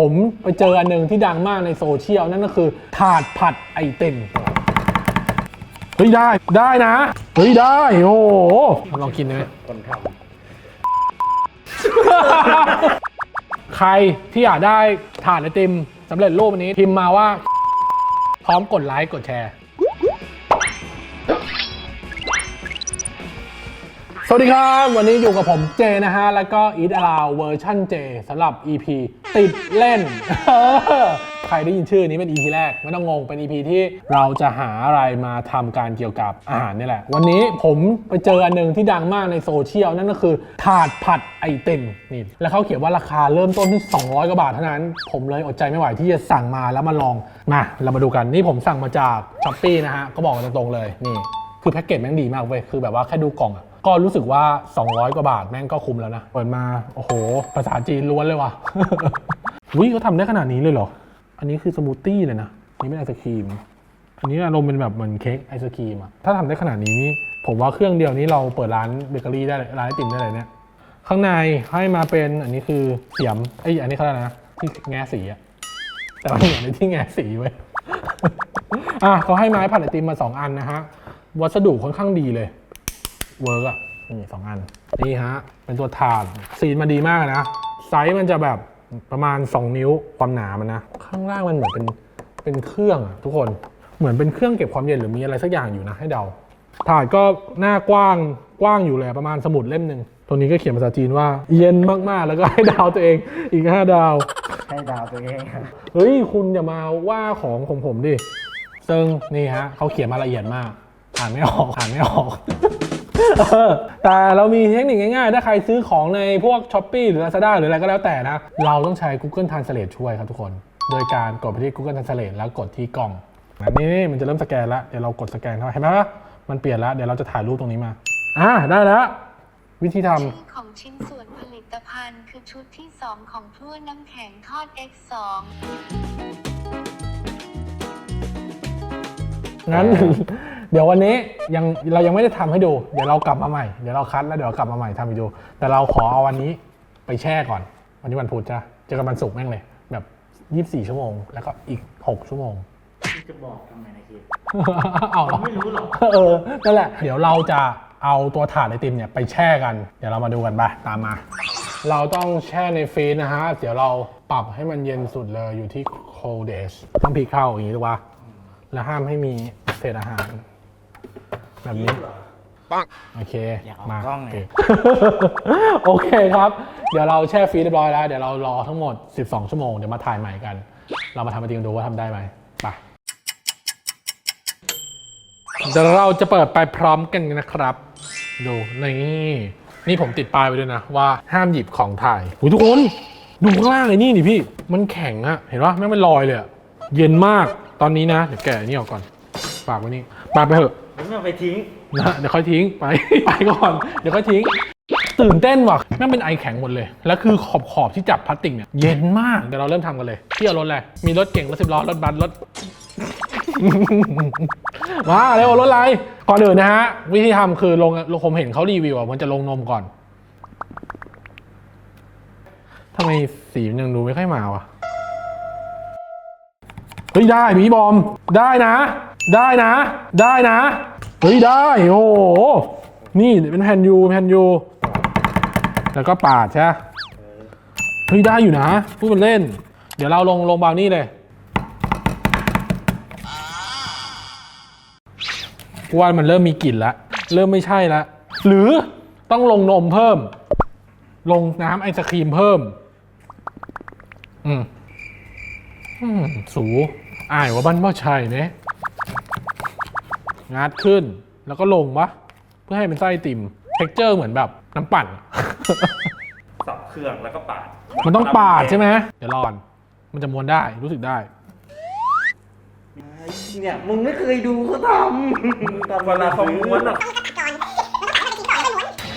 ผมไปเจออันหนึ่งที่ดังมากในโซเชียลนั่นก็คือ ถาดผัดไอติมเฮ้ยได้ได้นะเฮ้ยได้ โอ้โหลองกินได้ไหมคนทใครที่อยากได้ถาดไอติมสำเร็จรูปอันนี้พิมพ์มาว่า พร้อมกดไลค์กดแชร์ สวัสดีครับ วันนี้อยู่กับผมเจนะฮะ แล้วก็ Eat Aloud เวอร์ชันเจสำหรับ EP ติดเล่น ใครได้ยินชื่อนี้เป็น EP แรก ไม่ต้องงง เป็น EP ที่เราจะหาอะไรมาทำการเกี่ยวกับอาหารนี่แหละ วันนี้ผมไปเจออันหนึ่งที่ดังมากในโซเชียล นั่นก็คือ ถาดผัดไอติมนี่แล้วเขาเขียนว่าราคาเริ่มต้นที่ 200 กว่าบาทเท่านั้น ผมเลยอดใจไม่ไหวที่จะสั่งมาแล้วมาลองมาเรามาดูกันนี่ผมสั่งมาจากช้อปปีนะฮะก็บอกตรงๆเลยนี่คือแพ็กเกจแม่งดีมากเว้ยคือแบบว่าแค่ดูกล่องอะ ก็รู้สึกว่า 200 กว่าบาทแม่งก็คุ้มแล้วนะ เปิดมา โอ้โห ภาษาจีนล้วนเลยว่ะอุ้ยเขาทำได้ขนาดนี้เลยเหรอ อันนี้คือสมูทตี้เลยนะ นี่เป็นไอศครีม อันนี้อารมณ์เป็นแบบเหมือนเค้กไอศครีมอะถ้าทำได้ขนาดนี้นี่ผมว่าเครื่องเดียวนี้เราเปิดร้านเบเกอรี่ได้เลยร้านไอติมได้เลยเนี่ย ข้างในให้มาเป็นอันนี้คือเสียมไออันนี้เขาเรียกอะไรนะที่แง่สีอะแต่ว่าเหมือนในที่แง่สีไว้อะเขาให้ไม้ผัดไอติมมา 2 อันนะฮะ วัสดุค่อนข้างดีเลย เวิร์กอะนี่สองอัน นี่ฮะ เป็นตัวถาดสีนมาดีมากนะ ไซส์มันจะแบบประมาณ 2 นิ้วความหนามันนะ ข้างล่างมันเหมือนเป็นเป็นเครื่องอะทุกคนเหมือนเป็นเครื่องเก็บความเย็นหรือมีอะไรสักอย่างอยู่นะให้เดาถาดก็หน้ากว้างกว้างอยู่เลยประมาณสมุดเล่มหนึ่งตัวนี้ก็เขียนภาษาจีนว่า เย็นมากๆ แล้วก็ให้ดาวตัวเองอีก 5 ดาวำให้ดาวตัวเองอะเฮ้ย คุณอย่ามาว่าของของผมดิซึ่งนี่ฮะเขาเขียนมาละเอียดมากอ่านไม่ออกอ่านไม่ออก เออแต่เรามีเทคนิคง่ายๆ ถ้าใครซื้อของในพวก s h อ p e e หรือ Lazada หรืออะไรก็แล้วแต่นะ เราต้องใช้ Google Translate ช่วยครับทุกคน โดยการกดไปที่ Google Translate แล้วกดที่กล้องแบบนี้มันจะเริ่มสแกนแล้วเดี๋ยวเรากดสแกนเข้าไปเห็นไหมว่ามันเปลี่ยนแล้วเดี๋ยวเราจะถ่ายรูปตรงนี้มา อ่าได้แล้ว วิธีทำ ชื่อของชิ้นส่วนผลิตภัณฑ์ คือชุดที่ 2 ของพลั่วน้ำแข็งทอด X2 งั้น เดี๋ยววันนี้ยังเรายังไม่ได้ทำให้ดู เดี๋ยวเรากลับมาใหม่ เดี๋ยวเราคัดแล้วเดี๋ยวเรากลับมาใหม่ทำให้ดู แต่เราขอเอาวันนี้ไปแช่ก่อน วันนี้วันพุธจ้ะเจอกันวันศุกร์แม่งเลย แบบ 24 ชั่วโมง แล้วก็อีก 6 ชั่วโมงพี่จะบอกทำไมนะคิดเอาเหรอไม่รู้หรอกเออ นั่นแหละ เดี๋ยวเราจะเอาตัวถาดไอติมเนี่ยไปแช่กัน เดี๋ยวเรามาดูกันไปตามมา เราต้องแช่ในฟรีซนะฮะ เดี๋ยวเราปรับให้มันเย็นสุดเลยอยู่ที่ cold days ต้องพลิกเข้าอย่างนี้ถูกปะแล้วห้ามให้มีเศษอาหาร แบบนี้โอเคอยากออกมากล้องไงโอเคโอเคครับ เดี๋ยวเราแช่ฟรีซเรียบร้อยแล้ว เดี๋ยวเรารอทั้งหมด 12 ชั่วโมง เดี๋ยวมาถ่ายใหม่กัน เรามาทำปฏิทินดูว่าทำได้ไหมไปเดี๋ยวเราจะเปิดไปพร้อมกันนะครับ ดูนี่นี่ผมติดป้ายไว้ด้วยนะว่าห้ามหยิบของถ่ายโอ้ยทุกคน ดูข้างล่างไอ้นี่ดิพี่ มันแข็งอะเห็นปะแม่งเป็นรอยเลยอะเย็นมากตอนนี้นะ เดี๋ยวแกะอันนี่ออกก่อนฝากไว้นี่ปาไปเถอะ ผมเอาไปทิ้ง นะเดี๋ยวค่อยทิ้งไป ไปก่อน เดี๋ยวค่อยทิ้ง ตื่นเต้นว่ะแม่งเป็นไอแข็งหมดเลย แล้วคือขอบขอบที่จับพลาสติกเนี่ยเย็นมาก เดี๋ยวเราเริ่มทำกันเลยที่เอารถอะไรมีรถเก่งรถสิบล้อรถบัสรถ มาเร็วรถอะไรก่อนอื่นนะฮะ วิธีทำคือลงลงผมเห็นเขารีวิวอะมันจะลงนมก่อนทำไมสีมันยังดูไม่ค่อยมาวะเฮ้ยได้พี่บอมได้นะ ได้นะ ได้นะ เฮ้ยได้ โอ้โห นี่เป็นแผ่นยูแผ่นยูแล้วก็ปาดใช่เฮ้ยได้อยู่นะพูดมันเล่น เดี๋ยวเราลงลงบาวนี่เลยกูว่ามันเริ่มมีกลิ่นแล้วเริ่มไม่ใช่แล้วหรือต้องลงนมเพิ่ม ลงน้ำไอศครีมเพิ่ม อืม อืม สูอ่ายว่าบ้านพ่อชัยเนี่ย งัดขึ้น แล้วก็ลงวะเพื่อให้เป็นไส้ไอติมเท็กเจอร์เหมือนแบบน้ำปั่น สับเครื่องแล้วก็ปาดมันต้องปาดใช่ไหมเดี๋ยวรอน มันจะม้วนได้รู้สึกได้ เนี่ยมึงไม่เคยดูเขาทำตอนเวลาเขาม้วนอะ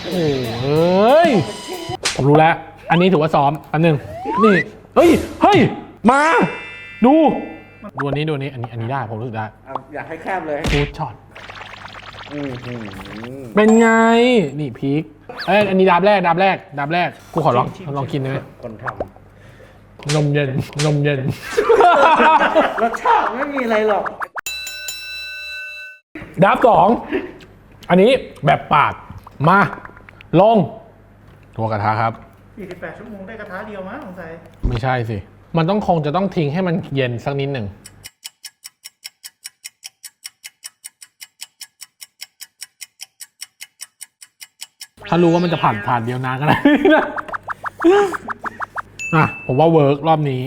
โอ้เฮ้ย ผมรู้แล้ว อันนี้ถือว่าซ้อมอันหนึ่งนี่ เฮ้ย เฮ้ย มา ดู ดูอันนี้ดูอันนี้ อันนี้ อันนี้ได้ ผมรู้สึกได้ เอาอยากให้แคบเลย ฟูดช็อต อืมอืมเป็นไง นี่พีคเอ้ยอันนี้ดับแรกดับแรกดับแรก กูขอลองลองกินได้ไหมคนทนมเย็นนมเย็นรสชาติไม่มีอะไรหรอกดับสอง อันนี้แบบปาด มา ลง ตัวกระทะครับ 48 ชั่วโมงได้กระทะเดียวมั้งสงสัยไม่ใช่สิ มันต้องคงจะต้องทิ้งให้มันเย็นสักนิดหนึ่งารู้ว่ามันจะผ่านผ่านเดียวนานขนาดนี้นะอะผมว่าเวิร์กรอบนี้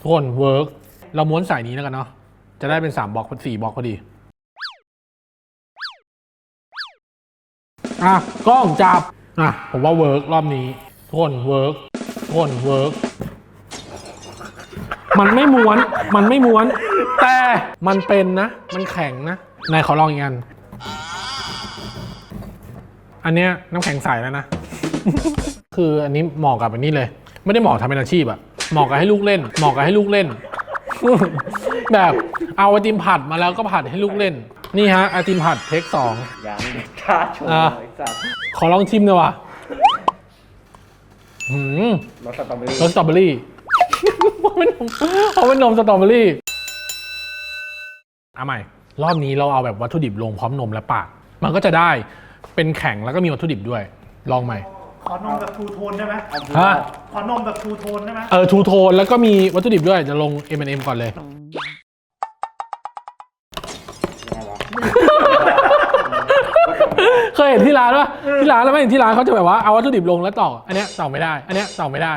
ทุกคนเวิร์กเราม้วนสายนี้แล้วกันเนาะจะได้เป็นสามบล็อกสี่บล็อกพอดี อะกล้องจับ อะผมว่าเวิร์กรอบนี้ทุกคนเวิร์กทุกคนเวิร์กมันไม่ม้วน มันไม่ม้วน แต่มันเป็นนะ มันแข็งนะ นายขอลองอีกอัน อันเนี้ยน้ำแข็งใสแล้วนะ คืออันนี้เหมาะกับอันนี้เลย ไม่ได้เหมาะทำเป็นอาชีพอะเหมาะกับให้ลูกเล่น เหมาะกับให้ลูกเล่น แบบเอาไอติมผัดมาแล้วก็ผัดให้ลูกเล่น นี่ฮะไอติมผัดเทคสอง ยังเด็ดขาดชมอะ ไอ้สัตว์ขอลองชิมหน่อยวะหืม รสสตรอเบอรี่รสสตรอเบอรี่ เพราะเป็นนมเพราะเป็นนมสตรอเบอรี่เอาใหม่ รอบนี้เราเอาแบบวัตถุดิบลงพร้อมนมและปาดมันก็จะได้ เป็นแข็งแล้วก็มีวัตถุดิบด้วย ลองใหม่ ขอนมแบบทูโทนได้ไหมเอาดูฮะ ขอนมแบบทูโทนได้ไหมเออทูโทนแล้วก็มีวัตถุดิบด้วยจะลง M&M ก่อนเลยยังไงวะเคยเห็นที่ร้านปะที่ร้านแล้วไม่เห็นที่ร้านเขาจะแบบว่าเอาวัตถุดิบลงแล้วต่อ อันเนี้ยต่อไม่ได้ อันเนี้ยต่อไม่ได้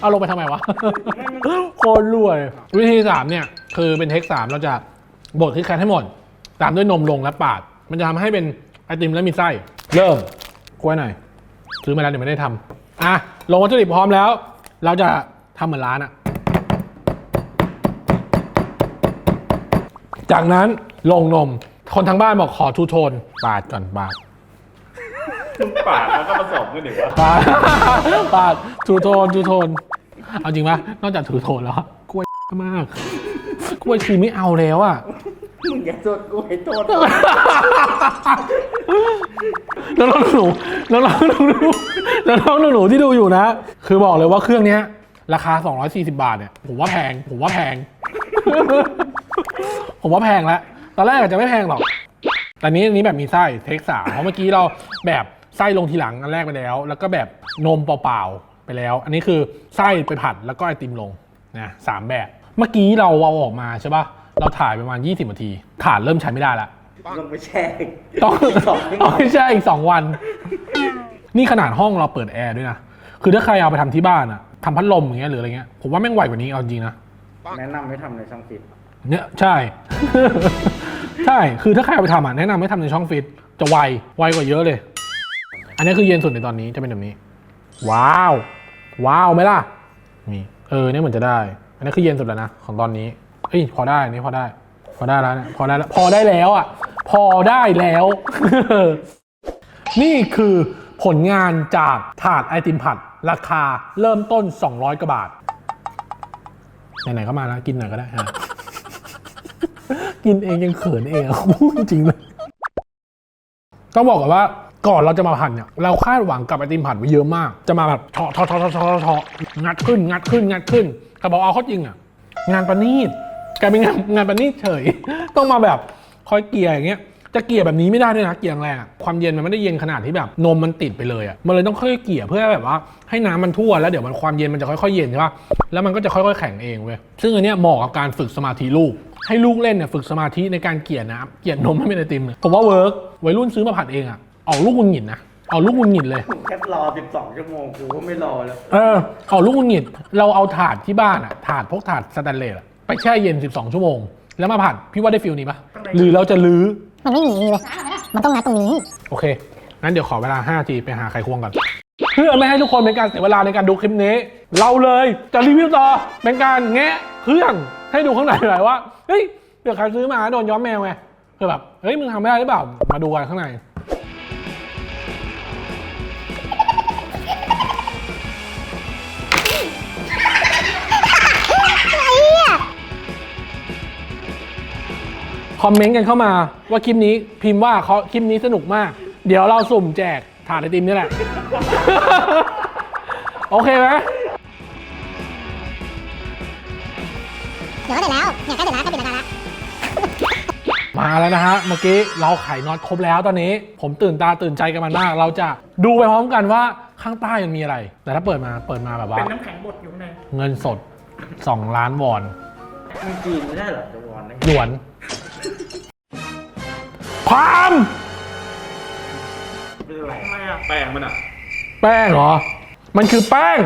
เอาลงไปทำไมวะ โคตรรวยวิธีสามเนี่ย คือเป็นเทคสามเราจะบดที่แคทให้หมด ตามด้วยนมลงและปาด มันจะทำให้เป็น ไอติมและมีไส้ เริ่มกล้วยหน่อยซื้อมาแล้วเดี๋ยวไม่ได้ทำอะลงวัตถุดิบพร้อมแล้ว เราจะทำเหมือนร้านอะจากนั้นลงนม คนทางบ้านบอกขอทูโทนปาดก่อนปาดปาดแล้วก็ผสมกันหนึ่งว่าปาดปาดทูโทนทูโทน เอาจริงปะนอกจากทูโทนแล้วกล้วยมากกล้วยชีไม่เอาแล้วอะ มึงอย่าโทษกูให้โทษน้องหนูน้องหนูน้องหนูที่ดูอยู่นะ คือบอกเลยว่าเครื่องเนี้ย ราคา 240 บาทเนี่ย ผมว่าแพง ผมว่าแพง ผมว่าแพงแล้วตอนแรกอาจจะไม่แพงหรอก แต่นี้อันนี้แบบมีไส้เทคสามเพราะเมื่อกี้เราแบบไส้ลงทีหลังอันแรกไปแล้ว แล้วก็แบบนมเปล่าๆไปแล้ว อันนี้คือไส้ไปผัดแล้วก็ไอติมลงนะสามแบบ เมื่อกี้เราเอาออกมาใช่ปะ เราถ่ายประมาณ 20นาทีถ่านเริ่มใช้ไม่ได้ละลงไปแช่ต้องสองชั่วโมต้องงใช่อีกสองวัน นี่ขนาดห้องเราเปิดแอร์ด้วยนะ คือถ้าใครเอาไปทำที่บ้านอะทำพัดลมอย่างเงี้ยหรืออะไรเงี้ย ผมว่าแม่งไวกว่านี้เอาจริงนะ แนะนำให้ทำในช่องฟิต เนี่ยใช่ ใช่ คือถ้าใครเอาไปทำอะแนะนำให้ทำในช่องฟิต จะไว ไวกว่าเยอะเลย อันนี้คือเย็นสุดในตอนนี้จะเป็นแบบนี้ ว้าว ว้าวไหมล่ะมีเออเนี่ยเหมือนจะได้ อันนี้คือเย็นสุดแล้วนะของตอนนี้ เอ้ยพอได้นี่พอได้ พอได้แล้วเนี่ยพอได้แล้วพอได้แล้วอะพอได้แล้ว นี่คือผลงานจากถาดไอติมผัด ราคาเริ่มต้น 200กว่าบาทไหนๆก็มาแล้วกินหน่อยก็ได้ฮะกินเองยังเขินเองอะพูดจริงเลยต้องบอกก่อนว่าก่อนเราจะมาผัดเนี่ยเราคาดหวังกับไอติมผัดไว้เยอะมาก จะมาแบบเฉาะเฉาะเฉาะเฉาะเฉาะงัดขึ้น งัดขึ้น งัดขึ้น แต่บอกเอาเข้อจริงอะ งานประณีต กลายเป็นงานงานประณีตเฉย ต้องมาแบบคอยเกลี่ยอย่างเงี้ยจะเกลี่ยแบบนี้ไม่ได้ด้วยนะเกลี่ยแรงอะความเย็นมันไม่ได้เย็นขนาดที่แบบนมมันติดไปเลยอะมันเลยต้องค่อยๆเกลี่ยเพื่อแบบว่าให้น้ำมันทั่วแล้วเดี๋ยวมันความเย็นมันจะค่อยๆเย็นใช่ปะแล้วมันก็จะค่อยๆแข็งเองเว้ยซึ่งอันเนี้ยเหมาะกับการฝึกสมาธิลูก ให้ลูกเล่นเนี่ยฝึกสมาธิในการเกลี่ยน้ำเกลี่ยนมให้เป็นไอติมเนี่ยผมว่าเวิร์กวัยรุ่นซื้อมาผัดเองอะออกลูกหงุนหงิดนะเอาลูกหงุนหงิดเลยแค่รอ 12 ชั่วโมงกูก็ไม่รอแล้ว เออ เอาลูกหงุนหงิด เราเอาถาดที่บ้านอะถาดพวกถาดสแตนเลสอะ ไปแช่เย็น 12 ชั่วโมง แล้วมาผัดพี่ว่าได้ฟิลนี้ปะหรือเราจะลื้อ มันไม่มีเลย มันต้องงัดตรงนี้ โอเค งั้นเดี๋ยวขอเวลา5ทีไปหาไขควงก่อนเพื่อไม่ให้ทุกคนเป็นการเสียเวลาในการดูคลิปนี้ เราเลยจะรีวิวต่อเป็นการแงะเครื่องให้ดูข้างในหน่อยว่าเฮ้ยเดี๋ยวใครซื้อมาโดนย้อมแมวไงคือแบบเฮ้ยมึงทำไม่ได้หรือเปล่ามาดูกันข้างใน คอมเมนต์กันเข้ามาว่าคลิปนี้พิมพ์ว่าเขาคลิปนี้สนุกมาก เดี๋ยวเราสุ่มแจกถาดไอติมนี่แหละ โอเคไหมเดี๋ยวก็เสร็จแล้ว เนี่ยใกล้เสร็จแล้วใกล้ปิดรายการแล้วมาแล้วนะฮะ เมื่อกี้เราไขน็อตครบแล้วตอนนี้ ผมตื่นตาตื่นใจกันมันมาก เราจะดูไปพร้อมกันว่าข้างใต้มันมีอะไร แต่ถ้าเปิดมาเปิดมาแบบว่า เป็นน้ำแข็งบดอยู่ข้างในเงินสด 2 ล้านวอน มันจีนไม่ได้เหรอจะวอนนะหยวน ความ เป็นอะไรทำไมอะแป้งมันอะแป้งเหรอ มันคือแป้ง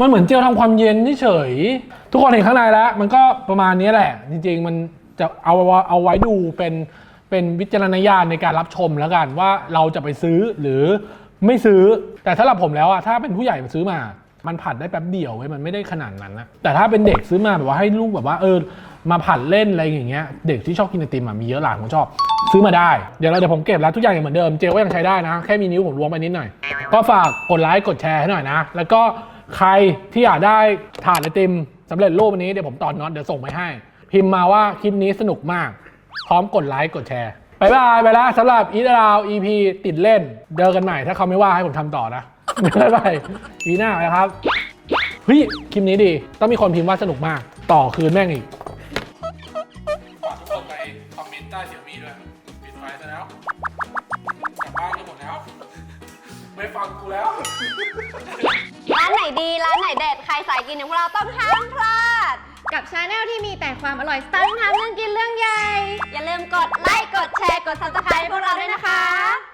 มันเหมือนเจลทำความเย็นเฉยๆทุกคนเห็นข้างในแล้ว มันก็ประมาณนี้แหละ จริงๆ มันจะเอาเอาไว้ดูเป็นเป็นวิจารณญาณในการรับชมแล้วกันว่าเราจะไปซื้อหรือไม่ซื้อ แต่สำหรับผมแล้วอะถ้าเป็นผู้ใหญ่ซื้อมา มันผัดได้แป๊บเดียวเว้ยมันไม่ได้ขนาดนั้นนะแต่ถ้าเป็นเด็กซื้อมาแบบว่าให้ลูกแบบว่าเออ มาผัดเล่นอะไรอย่างเงี้ยเด็กที่ชอบกินไอติมอะมีเยอะหลานผมชอบ ซื้อมาได้ เดี๋ยวเราเดี๋ยวผมเก็บแล้วทุกอย่างยังเหมือนเดิมเจลก็ยังใช้ได้นะ แค่มีนิ้วผมล้วงไปนิดหน่อย ก็ฝากกดไลค์กดแชร์ให้หน่อยนะ แล้วก็ใครที่อยากได้ถาดไอติมสำเร็จรูปอันนี้เดี๋ยวผมตอนน็อตเดี๋ยวส่งไปให้ พิมพ์มาว่าคลิปนี้สนุกมาก พร้อมกดไลค์กดแชร์บายบายไปแล้วสำหรับอีดาว EP ติดเล่นเจอกันใหม่ถ้าเขาไม่ว่าให้ผมทำต่อนะบ๊ายบายปีหน้าไปครับเฮ้ยคลิปนี้ดี ต้องมีคนพิมพ์ว่าสนุกมาก ต่อคืนแม่งอีก ฟังกูแล้ว ร้านไหนดี ร้านไหนเด็ด ใครสายกินอย่างพวกเราต้องห้ามพลาด กับชาแนลที่มีแต่ความอร่อยสไตล์ทำเรื่องกินเรื่องใหญ่ อย่าลืมกดไลค์ กดแชร์ กด subscribe ให้พวกเราด้วยนะคะ